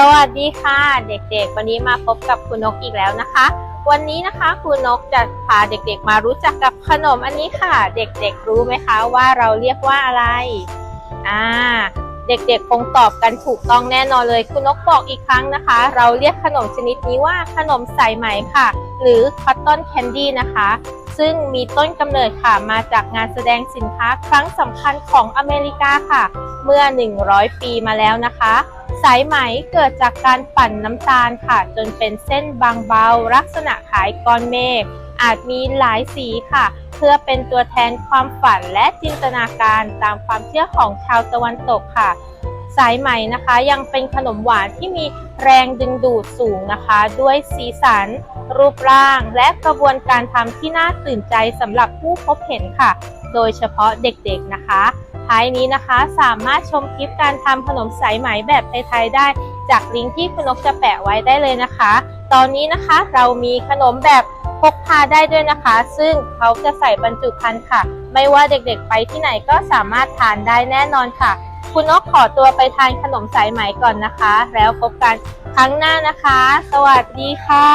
สวัสดีค่ะ เด็กๆ วันนี้มาพบกับคุณนกอีกแล้วนะคะ วันนี้นะคะคุณนกจะพาเด็กๆ มารู้จักกับขนมอันนี้ค่ะ เด็กๆ รู้ไหมคะว่าเราเรียกว่าอะไร อ่า เด็กๆ คงตอบกันถูกต้องแน่นอนเลย คุณนกบอกอีกครั้งนะคะ เราเรียกขนมชนิดนี้ว่าขนมสายไหมค่ะ หรือ cotton candy นะคะ ซึ่งมีต้นกำเนิดค่ะมาจากงานแสดงสินค้าครั้งสำคัญของอเมริกาค่ะ เมื่อ 100 ปีมาแล้วนะคะ สายไหมเกิดจากการปั่นน้ำตาลค่ะ จนเป็นเส้นบางเบาลักษณะคล้ายก้อนเมฆอาจมีหลายสีค่ะ เพื่อเป็นตัวแทนความฝันและจินตนาการตามความเชื่อของชาวตะวันตกค่ะ สายไหมนะคะยังเป็นขนมหวานที่มีแรงดึงดูดสูงนะคะ ด้วยสีสัน รูปร่าง และกระบวนการทำที่น่าตื่นใจสำหรับผู้พบเห็นค่ะ โดยเฉพาะเด็กๆนะคะท้ายนี้นะคะสามารถชมคลิปการทำขนมสายไหมแบบไทยๆได้ จากลิงก์ที่คุณนกจะแปะไว้ได้เลยนะคะ ตอนนี้นะคะเรามีขนมแบบ พกพาได้ด้วยนะคะ ซึ่งเขาจะใส่บรรจุภัณฑ์ค่ะ ไม่ว่าเด็กๆไปที่ไหนก็สามารถทานได้แน่นอนค่ะ คุณนกขอตัวไปทานขนมสายไหมก่อนนะคะ แล้วพบกันครั้งหน้านะคะ สวัสดีค่ะ